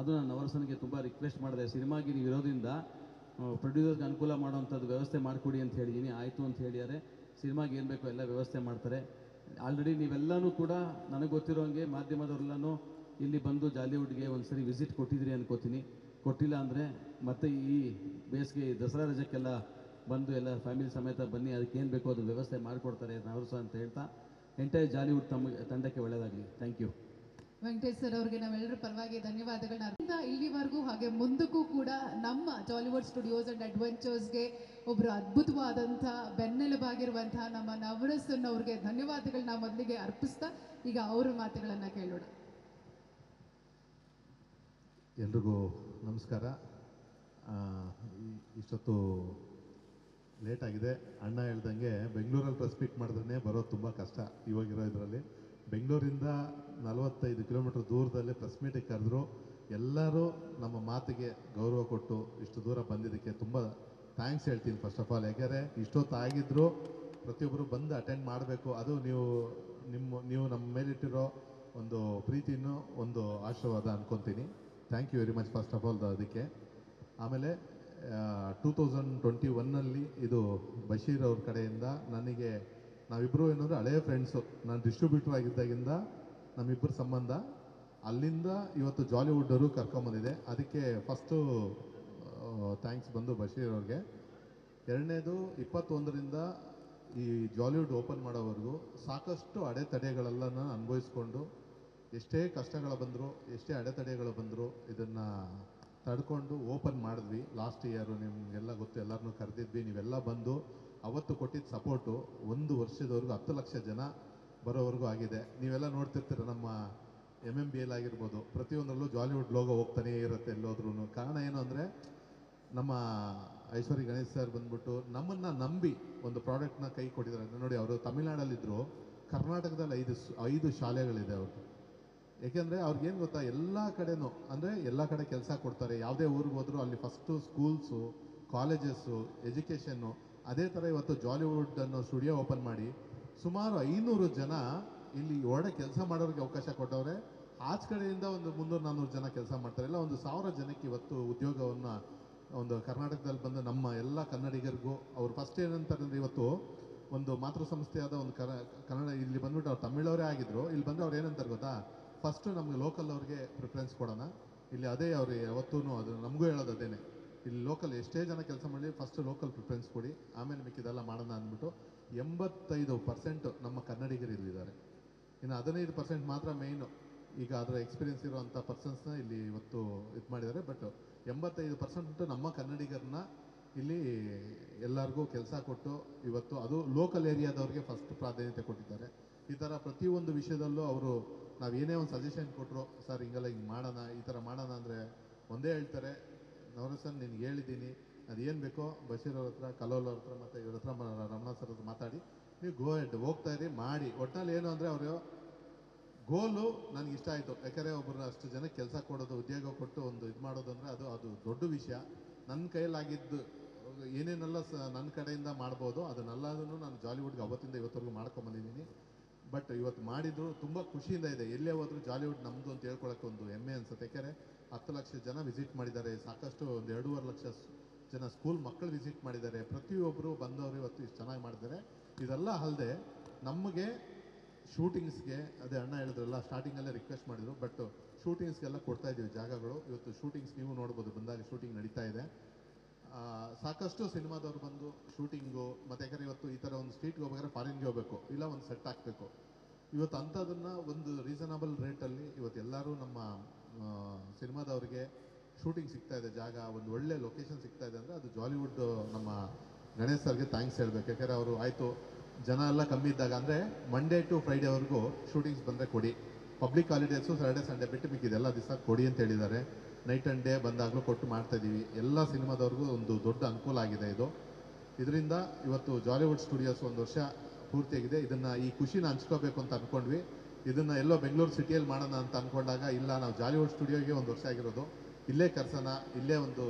ಅದು ನಾನು ನವರ್ಸನ್ಗೆ ತುಂಬ ರಿಕ್ವೆಸ್ಟ್ ಮಾಡಿದೆ. ಸಿನಿಮಾಗೆ ನೀವು ಇರೋದ್ರಿಂದ ಪ್ರೊಡ್ಯೂಸರ್ಗೆ ಅನುಕೂಲ ಮಾಡೋವಂಥದ್ದು ವ್ಯವಸ್ಥೆ ಮಾಡಿಕೊಡಿ ಅಂತ ಹೇಳಿದ್ದೀನಿ ಆಯಿತು ಅಂತ ಹೇಳಿದರೆ ಸಿನಿಮಾಗೆ ಏನು ಬೇಕೋ ಎಲ್ಲ ವ್ಯವಸ್ಥೆ ಮಾಡ್ತಾರೆ. ಆಲ್ರೆಡಿ ನೀವೆಲ್ಲನೂ ಕೂಡ ನನಗೆ ಗೊತ್ತಿರೋ ಹಂಗೆ ಮಾಧ್ಯಮದವರೆಲ್ಲನೂ ಇಲ್ಲಿ ಬಂದು ಜಾಲಿವುಡ್ಗೆ ಒಂದು ಸರಿ ವಿಸಿಟ್ ಕೊಟ್ಟಿದ್ರಿ ಅನ್ಕೋತೀನಿ. ಕೊಟ್ಟಿಲ್ಲ ಅಂದರೆ ಮತ್ತೆ ಈ ಬೇಸಿಗೆ ದಸರಾ ರಜಕ್ಕೆಲ್ಲ ಬಂದು ಎಲ್ಲ ಫ್ಯಾಮಿಲಿ ಸಮೇತ ಬನ್ನಿ ಅದಕ್ಕೆ ಏನು ಬೇಕೋ ಅದು ವ್ಯವಸ್ಥೆ ಮಾಡಿಕೊಡ್ತಾರೆ ಅವರು ಸಹ ಅಂತ ಹೇಳ್ತಾ ಎಂಟೈರ್ ಜಾಲಿವುಡ್ ತಮ್ಮ ತಂಡಕ್ಕೆ ಒಳ್ಳೆಯದಾಗಲಿ ಥ್ಯಾಂಕ್ ಯು ವೆಂಕಟೇಶ್ ಸರ್ ಅವ್ರಿಗೆ ನಾವೆಲ್ಲರೂ ಪರವಾಗಿ ಧನ್ಯವಾದಗಳನ್ನ ಅರ್ಥ ಇಲ್ಲಿವರೆಗೂ ಹಾಗೆ ಮುಂದಕ್ಕೂ ಕೂಡ ನಮ್ಮ ಜಾಲಿವುಡ್ ಸ್ಟುಡಿಯೋಸ್ ಅಂಡ್ ಅಡ್ವೆಂಚರ್ಸ್ಗೆ ಒಬ್ಬರು ಅದ್ಭುತವಾದಂಥ ಬೆನ್ನೆಲುಬಾಗಿರುವಂತಹ ನಮ್ಮ ನವರಸನ್ ಅವ್ರಿಗೆ ಧನ್ಯವಾದಗಳನ್ನ ಮೊದಲಿಗೆ ಅರ್ಪಿಸ್ತಾ ಈಗ ಅವರ ಮಾತುಗಳನ್ನು ಕೇಳೋಣ. ಎಲ್ರಿಗೂ ನಮಸ್ಕಾರ. ಇಷ್ಟೊತ್ತು ಲೇಟ್ ಆಗಿದೆ. ಅಣ್ಣ ಹೇಳ್ದಂಗೆ ಬೆಂಗಳೂರಲ್ಲಿ ಪ್ರೆಸ್ ಮೀಟ್ ಮಾಡಿದ್ರೆ ಬರೋದು ತುಂಬ ಕಷ್ಟ ಇವಾಗಿರೋ ಇದರಲ್ಲಿ. ಬೆಂಗಳೂರಿಂದ ನಲವತ್ತೈದು ಕಿಲೋಮೀಟ್ರ್ ದೂರದಲ್ಲೇ ಪ್ರೆಸ್ ಮೀಟಿಗೆ ಕರೆದ್ರು. ಎಲ್ಲರೂ ನಮ್ಮ ಮಾತಿಗೆ ಗೌರವ ಕೊಟ್ಟು ಇಷ್ಟು ದೂರ ಬಂದಿದ್ದಕ್ಕೆ ತುಂಬ ಥ್ಯಾಂಕ್ಸ್ ಹೇಳ್ತೀನಿ ಫಸ್ಟ್ ಆಫ್ ಆಲ್ ಯಾಕೆಂದರೆ ಇಷ್ಟೊತ್ತು ಆಗಿದ್ದರೂ ಪ್ರತಿಯೊಬ್ಬರು ಬಂದು ಅಟೆಂಡ್ ಮಾಡಬೇಕು. ಅದು ನೀವು, ನಿಮ್ಮ, ನೀವು ನಮ್ಮ ಮೇಲಿಟ್ಟಿರೋ ಒಂದು ಪ್ರೀತಿನೂ ಒಂದು ಆಶೀರ್ವಾದ ಅಂದ್ಕೊತೀನಿ thank you very much first of all ಅದಕ್ಕೆ. ಆಮೇಲೆ ಟೂ ತೌಸಂಡ್ ಟ್ವೆಂಟಿ ಒನ್ನಲ್ಲಿ ಇದು ಬಶೀರ್ ಅವ್ರ ಕಡೆಯಿಂದ ನನಗೆ ನಾವಿಬ್ಬರು ಏನಂದ್ರೆ ಹಳೆಯ ಫ್ರೆಂಡ್ಸು ನಾನು ಡಿಸ್ಟ್ರಿಬ್ಯೂಟರ್ ಆಗಿದ್ದಾಗಿಂದ ನಮ್ಮಿಬ್ಬರ ಸಂಬಂಧ. ಅಲ್ಲಿಂದ ಇವತ್ತು ಜಾಲಿವುಡ್ಡವರು ಕರ್ಕೊಂಬಂದಿದೆ. ಅದಕ್ಕೆ ಫಸ್ಟು ಥ್ಯಾಂಕ್ಸ್ ಬಂದು ಬಶೀರ್ ಅವ್ರಿಗೆ. ಎರಡನೇದು, ಇಪ್ಪತ್ತೊಂದರಿಂದ ಈ ಜಾಲಿವುಡ್ ಓಪನ್ ಮಾಡೋವರೆಗೂ ಸಾಕಷ್ಟು ಅಡೆತಡೆಗಳೆಲ್ಲನ ಅನುಭವಿಸ್ಕೊಂಡು ಎಷ್ಟೇ ಕಷ್ಟಗಳು ಬಂದರೂ, ಎಷ್ಟೇ ಅಡೆತಡೆಗಳು ಬಂದರೂ ಇದನ್ನು ತಡ್ಕೊಂಡು ಓಪನ್ ಮಾಡಿದ್ವಿ. ಲಾಸ್ಟ್ ಇಯರು ನಿಮಗೆಲ್ಲ ಗೊತ್ತು ಎಲ್ಲರನ್ನೂ ಕರೆದಿದ್ವಿ. ನೀವೆಲ್ಲ ಬಂದು ಅವತ್ತು ಕೊಟ್ಟಿದ್ದ ಸಪೋರ್ಟು ಒಂದು ವರ್ಷದವರೆಗೂ ಹತ್ತು ಲಕ್ಷ ಜನ ಬರೋವರೆಗೂ ಆಗಿದೆ. ನೀವೆಲ್ಲ ನೋಡ್ತಿರ್ತೀರ ನಮ್ಮ ಎಂ ಎಂ ಬಿ ಎಲ್ ಆಗಿರ್ಬೋದು. ಪ್ರತಿಯೊಂದರಲ್ಲೂ ಜಾಲಿವುಡ್ ಲೋಗೋ ಹೋಗ್ತಾನೇ ಇರುತ್ತೆ ಎಲ್ಲೋದ್ರೂ ಕಾರಣ ಏನು ಅಂದರೆ ನಮ್ಮ ಐಶ್ವರ್ಯ ಗಣೇಶ್ ಸರ್ ಬಂದ್ಬಿಟ್ಟು ನಮ್ಮನ್ನು ನಂಬಿ ಒಂದು ಪ್ರಾಡಕ್ಟ್ನ ಕೈ ಕೊಟ್ಟಿದ್ದಾರೆ. ನೋಡಿ, ಅವರು ತಮಿಳ್ನಾಡಲ್ಲಿದ್ದರು ಕರ್ನಾಟಕದಲ್ಲಿ ಐದು ಐದು ಶಾಲೆಗಳಿದೆ ಅವ್ರಿಗೆ ಏಕೆಂದರೆ ಅವ್ರಿಗೇನು ಗೊತ್ತಾ, ಎಲ್ಲ ಕಡೆನೂ, ಅಂದರೆ ಎಲ್ಲ ಕಡೆ ಕೆಲಸ ಕೊಡ್ತಾರೆ. ಯಾವುದೇ ಊರಿಗೆ ಹೋದ್ರು ಅಲ್ಲಿ ಫಸ್ಟು ಸ್ಕೂಲ್ಸು ಕಾಲೇಜಸ್ಸು ಎಜುಕೇಷನ್ನು ಅದೇ ಥರ ಇವತ್ತು ಜಾಲಿವುಡ್ ಅನ್ನೋ ಸ್ಟುಡಿಯೋ ಓಪನ್ ಮಾಡಿ ಸುಮಾರು ಐನೂರು ಜನ ಇಲ್ಲಿ ಒಳ್ಳೆ ಕೆಲಸ ಮಾಡೋರಿಗೆ ಅವಕಾಶ ಕೊಟ್ಟವ್ರೆ. ಆಚ ಕಡೆಯಿಂದ ಒಂದು ಮುನ್ನೂರು ನಾನ್ನೂರು ಜನ ಕೆಲಸ ಮಾಡ್ತಾರೆ. ಇಲ್ಲ, ಒಂದು ಸಾವಿರ ಜನಕ್ಕೆ ಇವತ್ತು ಉದ್ಯೋಗವನ್ನು ಒಂದು ಕರ್ನಾಟಕದಲ್ಲಿ ಬಂದು ನಮ್ಮ ಎಲ್ಲ ಕನ್ನಡಿಗರಿಗೂ, ಅವ್ರು ಫಸ್ಟ್ ಏನಂತಾರೆ ಅಂದರೆ ಇವತ್ತು ಒಂದು ಮಾತೃ ಸಂಸ್ಥೆಯಾದ ಒಂದು ಕನ್ನಡ, ಇಲ್ಲಿ ಬಂದ್ಬಿಟ್ಟು ಅವ್ರು ತಮಿಳವರೇ ಆಗಿದ್ರು. ಇಲ್ಲಿ ಬಂದರೆ ಅವ್ರು ಏನಂತಾರೆ ಗೊತ್ತಾ? ಫಸ್ಟು ನಮಗೆ ಲೋಕಲ್ ಅವ್ರಿಗೆ ಪ್ರಿಫರೆನ್ಸ್ ಕೊಡೋಣ. ಇಲ್ಲಿ ಅದೇ ಅವ್ರಿಗೆ ಯಾವತ್ತೂ ಅದು ನಮಗೂ ಹೇಳೋದು ಅದೇನೆ. ಇಲ್ಲಿ ಲೋಕಲ್ ಎಷ್ಟೇ ಜನ ಕೆಲಸ ಮಾಡಲಿ ಫಸ್ಟ್ ಲೋಕಲ್ ಪ್ರಿಫರೆನ್ಸ್ ಕೊಡಿ. ಆಮೇಲೆ ಮಿಕ್ಕಿದೆಲ್ಲ ಮಾಡೋಣ ಅಂದ್ಬಿಟ್ಟು ಎಂಬತ್ತೈದು ಪರ್ಸೆಂಟ್ ನಮ್ಮ ಕನ್ನಡಿಗರು ಇಲ್ಲಿದ್ದಾರೆ ಇನ್ನು ಹದಿನೈದು ಪರ್ಸೆಂಟ್ ಮಾತ್ರ ಮೇಯ್ನು ಈಗ ಅದರ ಎಕ್ಸ್ಪೀರಿಯನ್ಸ್ ಇರುವಂಥ ಪರ್ಸನ್ಸ್ನ ಇಲ್ಲಿ ಇವತ್ತು ಇದು ಮಾಡಿದ್ದಾರೆ. ಬಟ್ ಎಂಬತ್ತೈದು ಪರ್ಸೆಂಟ್ ನಮ್ಮ ಕನ್ನಡಿಗರನ್ನ ಇಲ್ಲಿ ಎಲ್ಲರಿಗೂ ಕೆಲಸ ಕೊಟ್ಟು ಇವತ್ತು ಅದು ಲೋಕಲ್ ಏರಿಯಾದವ್ರಿಗೆ ಫಸ್ಟ್ ಪ್ರಾಧಾನ್ಯತೆ ಕೊಟ್ಟಿದ್ದಾರೆ. ಈ ಥರ ಪ್ರತಿಯೊಂದು ವಿಷಯದಲ್ಲೂ ಅವರು ನಾವು ಏನೇ ಒಂದು ಸಜೆಷನ್ ಕೊಟ್ಟರು ಸರ್, ಹಿಂಗೆಲ್ಲ ಹಿಂಗೆ ಮಾಡೋಣ, ಈ ಥರ ಮಾಡೋಣ ಅಂದರೆ ಒಂದೇ ಹೇಳ್ತಾರೆ. ನವರಸನ್ ನಿನಗೆ ಹೇಳಿದ್ದೀನಿ. ಅದೇನು ಬೇಕೋ, ಬಶೀರ್ ಅವ್ರ ಹತ್ರ, ಕಲೋಲ್ ಅವ್ರ ಹತ್ರ ಮತ್ತು ಇವ್ರ ಹತ್ರ ರಮಣ ಸರ್ ಹತ್ರ ಮಾತಾಡಿ. ನೀವು ಗೋ ಹೆಡ್ ಹೋಗ್ತಾ ಇರಿ, ಮಾಡಿ. ಒಟ್ಟಿನಲ್ಲಿ ಏನು ಅಂದರೆ ಅವರು ಗೋಲು ನನಗೆ ಇಷ್ಟ ಆಯಿತು. ಯಾಕಂದರೆ ಒಬ್ಬರು ಅಷ್ಟು ಜನಕ್ಕೆ ಕೆಲಸ ಕೊಡೋದು, ಉದ್ಯೋಗ ಕೊಟ್ಟು ಒಂದು ಇದು ಮಾಡೋದು ಅಂದರೆ ಅದು ಅದು ದೊಡ್ಡ ವಿಷಯ. ನನ್ನ ಕೈಯಲ್ಲಾಗಿದ್ದು ಏನೇನೆಲ್ಲ ಸ ನನ್ನ ಕಡೆಯಿಂದ ಮಾಡ್ಬೋದು, ಅದನ್ನೆಲ್ಲದನ್ನು ನಾನು ಜಾಲಿವುಡ್ಗೆ ಅವತ್ತಿಂದ ಇವತ್ತವರೆಗೂ ಮಾಡ್ಕೊಂಬಂದಿದ್ದೀನಿ ಬಟ್ ಇವತ್ತು ಮಾಡಿದ್ರು ತುಂಬ ಖುಷಿಯಿಂದ ಇದೆ. ಎಲ್ಲೇ ಹೋದ್ರು ಜಾಲಿವುಡ್ ನಮ್ಮದು ಅಂತ ಹೇಳ್ಕೊಳಕ್ಕೆ ಒಂದು ಹೆಮ್ಮೆ ಅನ್ಸುತ್ತೆ. ಯಾಕೆಂದರೆ ಹತ್ತು ಲಕ್ಷ ಜನ ವಿಸಿಟ್ ಮಾಡಿದ್ದಾರೆ. ಸಾಕಷ್ಟು ಒಂದು ಎರಡೂವರೆ ಲಕ್ಷ ಜನ ಸ್ಕೂಲ್ ಮಕ್ಕಳು ವಿಸಿಟ್ ಮಾಡಿದ್ದಾರೆ. ಪ್ರತಿಯೊಬ್ಬರು ಬಂದವರು ಇವತ್ತು ಇಷ್ಟು ಚೆನ್ನಾಗಿ ಮಾಡಿದ್ದಾರೆ ಇದೆಲ್ಲ ಅಲ್ಲದೆ ನಮಗೆ ಶೂಟಿಂಗ್ಸ್ಗೆ ಅದೇ ಅಣ್ಣ ಹೇಳಿದ್ರಲ್ಲ ಸ್ಟಾರ್ಟಿಂಗಲ್ಲೇ ರಿಕ್ವೆಸ್ಟ್ ಮಾಡಿದ್ರು. ಬಟ್ ಶೂಟಿಂಗ್ಸ್ಗೆಲ್ಲ ಕೊಡ್ತಾ ಇದ್ದೀವಿ ಜಾಗಗಳು. ಇವತ್ತು ಶೂಟಿಂಗ್ಸ್ ನೀವು ನೋಡ್ಬೋದು. ಬಂದಾಗ ಶೂಟಿಂಗ್ ನಡೀತಾ ಇದೆ. ಸಾಕಷ್ಟು ಸಿನಿಮಾದವ್ರು ಬಂದು ಶೂಟಿಂಗು ಮತ್ತು ಯಾಕಂದರೆ ಇವತ್ತು ಈ ಥರ ಒಂದು ಸ್ಟ್ರೀಟ್ಗೆ ಹೋಗ್ಬೇಕಾದ್ರೆ ಫಾರಿನ್ಗೆ ಹೋಗಬೇಕು. ಇಲ್ಲ ಒಂದು ಸೆಟ್ ಹಾಕಬೇಕು. ಇವತ್ತು ಅಂಥದನ್ನು ಒಂದು ರೀಸನಬಲ್ ರೇಟಲ್ಲಿ ಇವತ್ತು ಎಲ್ಲರೂ ನಮ್ಮ ಸಿನಿಮಾದವ್ರಿಗೆ ಶೂಟಿಂಗ್ ಸಿಗ್ತಾ ಇದೆ, ಜಾಗ, ಒಂದು ಒಳ್ಳೆ ಲೊಕೇಶನ್ ಸಿಗ್ತಾ ಇದೆ ಅಂದರೆ ಅದು ಜಾಲಿವುಡ್ ನಮ್ಮ ಗಣೇಶ್ ಸರ್ಗೆ ಥ್ಯಾಂಕ್ಸ್ ಹೇಳ್ಬೇಕು. ಯಾಕಂದರೆ ಅವರು ಆಯಿತು, ಜನ ಎಲ್ಲ ಕಮ್ಮಿ ಇದ್ದಾಗ ಅಂದರೆ ಮಂಡೇ ಟು ಫ್ರೈಡೇವರೆಗೂ ಶೂಟಿಂಗ್ಸ್ ಬಂದರೆ ಕೊಡಿ. ಪಬ್ಲಿಕ್ ಹಾಲಿಡೇಸು ಸ್ಯಾಟರ್ಡೆ ಸಂಡೇ ಬಿಟ್ಟು ಮಿಕ್ಕಿದೆಲ್ಲ ದಿವಸ ಕೊಡಿ ಅಂತ ಹೇಳಿದ್ದಾರೆ. ನೈಟ್ ಆ್ಯಂಡ್ ಡೇ ಬಂದಾಗಲೂ ಕೊಟ್ಟು ಮಾಡ್ತಾಯಿದ್ದೀವಿ ಎಲ್ಲ ಸಿನಿಮಾದವ್ರಿಗೂ ಒಂದು ದೊಡ್ಡ ಅನುಕೂಲ ಆಗಿದೆ ಇದು. ಇದರಿಂದ ಇವತ್ತು ಜಾಲಿವುಡ್ ಸ್ಟುಡಿಯೋಸ್ ಒಂದು ವರ್ಷ ಪೂರ್ತಿಯಾಗಿದೆ ಇದನ್ನು ಈ ಖುಷಿನ ಹಂಚ್ಕೋಬೇಕು ಅಂತ ಅಂದ್ಕೊಂಡ್ವಿ ಇದನ್ನು ಎಲ್ಲೋ ಬೆಂಗಳೂರು ಸಿಟಿಯಲ್ಲಿ ಮಾಡೋಣ ಅಂತ ಅಂದ್ಕೊಂಡಾಗ ಇಲ್ಲ, ನಾವು ಜಾಲಿವುಡ್ ಸ್ಟುಡಿಯೋಗೆ ಒಂದು ವರ್ಷ ಆಗಿರೋದು. ಇಲ್ಲೇ ಕರ್ಸೋಣ, ಇಲ್ಲೇ ಒಂದು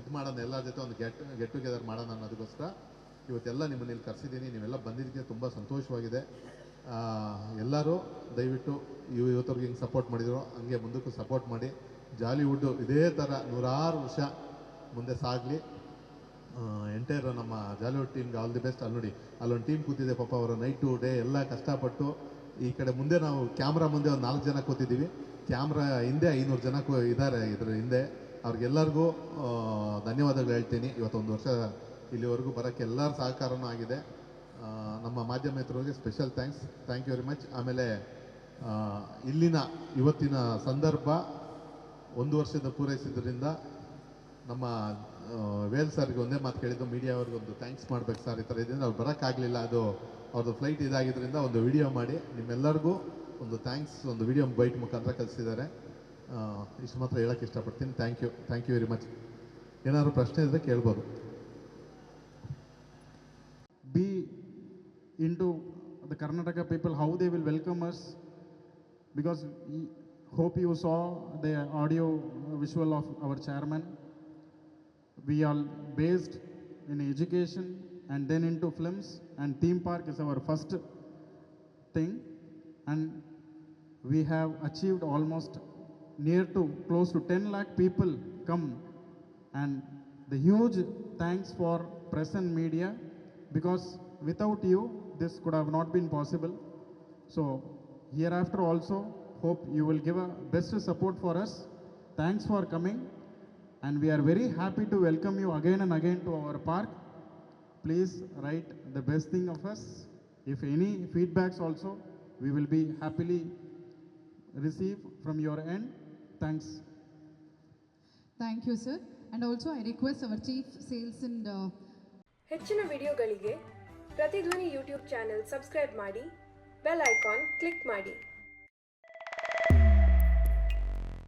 ಇದು ಮಾಡೋಣ, ಎಲ್ಲರ ಜೊತೆ ಒಂದು ಗೆಟ್ ಗೆಟ್ ಟುಗೆದರ್ ಮಾಡೋಣ ಅನ್ನೋದಕ್ಕೋಸ್ಕರ ಇವತ್ತೆಲ್ಲ ನಿಮ್ಮನ್ನ ಇಲ್ಲಿ ಕರೆಸಿದ್ದೀನಿ. ನೀವೆಲ್ಲ ಬಂದಿದ್ದಕ್ಕೆ ತುಂಬ ಸಂತೋಷವಾಗಿದೆ. ಎಲ್ಲರೂ ದಯವಿಟ್ಟು ಇವ್ ಇವತ್ತವ್ರಿಗೆ ಹಿಂಗೆ ಸಪೋರ್ಟ್ ಮಾಡಿದ್ರು, ಹಂಗೆ ಮುಂದಕ್ಕೂ ಸಪೋರ್ಟ್ ಮಾಡಿ. ಜಾಲಿವುಡ್ಡು ಇದೇ ಥರ ನೂರಾರು ವರ್ಷ ಮುಂದೆ ಸಾಗಲಿ. ಎಂಟೈರ್ ನಮ್ಮ ಜಾಲಿವುಡ್ ಟೀಮ್ಗೆ ಆಲ್ ದಿ ಬೆಸ್ಟ್ ಅಲ್ಲಿ ನೋಡಿ, ಅಲ್ಲೊಂದು ಟೀಮ್ ಕೂತಿದೆ ಪಾಪ ಅವರು ನೈಟು ಡೇ ಎಲ್ಲ ಕಷ್ಟಪಟ್ಟು ಈ ಕಡೆ ಮುಂದೆ ನಾವು ಕ್ಯಾಮ್ರಾ ಮುಂದೆ ಒಂದು ನಾಲ್ಕು ಜನ ಕೂತಿದ್ದೀವಿ. ಕ್ಯಾಮ್ರಾ ಹಿಂದೆ ಐನೂರು ಜನ ಇದ್ದಾರೆ ಇದ್ರ ಹಿಂದೆ. ಅವ್ರಿಗೆಲ್ಲರಿಗೂ ಧನ್ಯವಾದಗಳು ಹೇಳ್ತೀನಿ. ಇವತ್ತೊಂದು ವರ್ಷ ಇಲ್ಲಿವರೆಗೂ ಬರೋಕ್ಕೆ ಎಲ್ಲರ ಸಹಕಾರನೂ ಆಗಿದೆ. ನಮ್ಮ ಮಾಧ್ಯಮ ಮಿತ್ರರಿಗೆ special thanks thank you very much ಆಮೇಲೆ ಇಲ್ಲಿನ ಇವತ್ತಿನ ಸಂದರ್ಭ ಒಂದು ವರ್ಷದ ಪೂರೈಸಿದ್ರಿಂದ ನಮ್ಮ ವೇಲ್ ಸರ್ಗೆ ಒಂದೇ ಮಾತು ಕೇಳಿದ್ದು, ಮೀಡಿಯಾ ಅವ್ರಿಗೆ ಒಂದು ಥ್ಯಾಂಕ್ಸ್ ಮಾಡ್ಬೇಕು ಸರ್. ಈ ಥರ ಇದರಿಂದ ಅವ್ರು ಬರೋಕ್ಕಾಗಲಿಲ್ಲ. ಅದು ಅವ್ರದ್ದು ಫ್ಲೈಟ್ ಇದಾಗಿದ್ದರಿಂದ ಒಂದು ವಿಡಿಯೋ ಮಾಡಿ, ನಿಮ್ಮೆಲ್ಲರಿಗೂ ಒಂದು ಥ್ಯಾಂಕ್ಸ್, ಒಂದು ವಿಡಿಯೋ ಬೈಟ್ ಮುಖಾಂತರ ಕಲಿಸಿದ್ದಾರೆ ಇಷ್ಟು ಮಾತ್ರ ಹೇಳೋಕ್ಕೆ ಇಷ್ಟಪಡ್ತೀನಿ. Thank you. Thank you very much. ಏನಾದರೂ ಪ್ರಶ್ನೆ ಇದ್ದರೆ ಕೇಳ್ಬೋದು. Be into the Karnataka people how they will welcome us. Because hope you saw the audio visual of our chairman. We are based in education and then into films, and theme park is our first thing. And we have achieved almost near to close to 10 lakh people come and the huge thanks for press and media because without you this could have not been possible so hereafter also hope you will give a best support for us thanks for coming and we are very happy to welcome you again and again to our park please write the best thing of us if any feedbacks also we will be happily receive from your end thanks thank you sir and also I request our chief sales and ಹೆಚ್ಚಿನ ವಿಡಿಯೋಗಳಿಗೆ ಪ್ರತಿಧ್ವನಿ ಯೂಟ್ಯೂಬ್ ಚಾನೆಲ್ ಸಬ್ಸ್ಕ್ರೈಬ್ ಮಾಡಿ ಬೆಲ್ ಐಕಾನ್ ಕ್ಲಿಕ್ ಮಾಡಿ